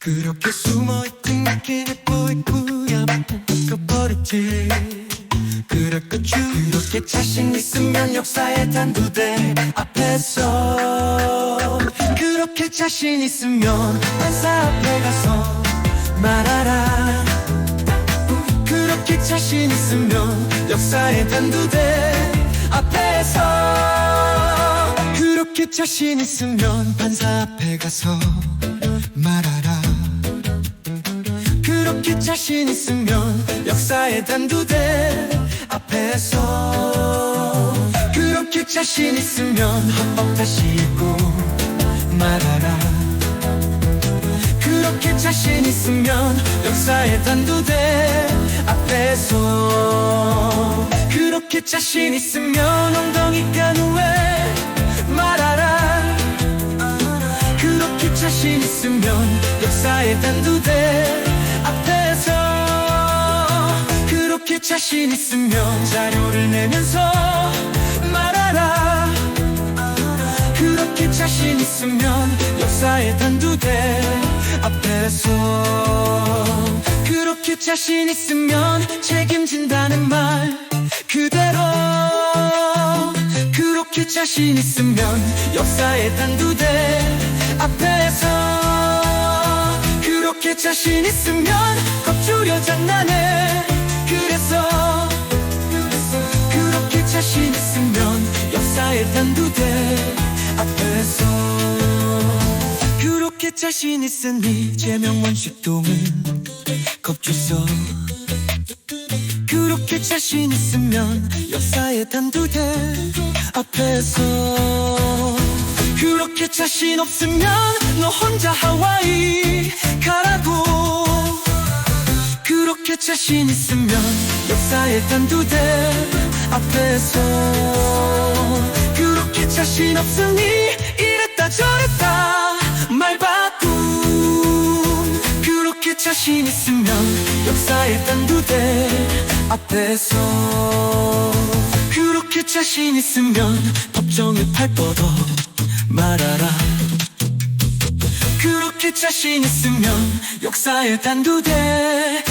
그렇게 숨어있던 느낌을 보이고야. 바꿔버렸지. 그럴 것주 그렇게 자신 있으면 역사의 단두대 앞에서. 그렇게 자신 있으면 판사 앞에 가서 말하라. 그렇게 자신 있으면 역사의 단두대 앞에서. 그렇게 자신 있으면 판사 앞에 가서 말하라 그렇게 자신 있으면 역사의 단두대 앞에서. 그렇게 자신 있으면 헌법 다시 읽고 말하라. 그렇게 자신 있으면 역사의 단두대 앞에서. 그렇게 자신 있으면 엉덩이 깐 후에 말하라. 그렇게 자신 있으면 역사의 단두대 앞에서 그렇게 자신 있으면 자료를 내면서 말하라. 그렇게 자신 있으면 역사의 단두대 앞에서 그렇게 자신 있으면 책임진다는 말 그대로. 그렇게 자신 있으면 역사의 단두대 그렇게 자신 있으면 겁주려 장난해. 그래서 그렇게 자신 있으면 역사의 단두대. 앞에서 그렇게 자신 있으니 제명 원 식동은 겁주서 그렇게 자신 있으면 역사의 단두대. 앞에서 그렇게 자신 없으면 너 혼자 하와이 가라고. 그렇게 자신 있으면 역사의 단두대 앞에서. 그렇게 자신 없으니 이랬다 저랬다 말 바꿈 그렇게 자신 있으면 역사의 단두대 앞에서. 그렇게 자신 있으면 법정에 팔 뻗어 말하라. 그렇게 자신 있으면 역사의 단두대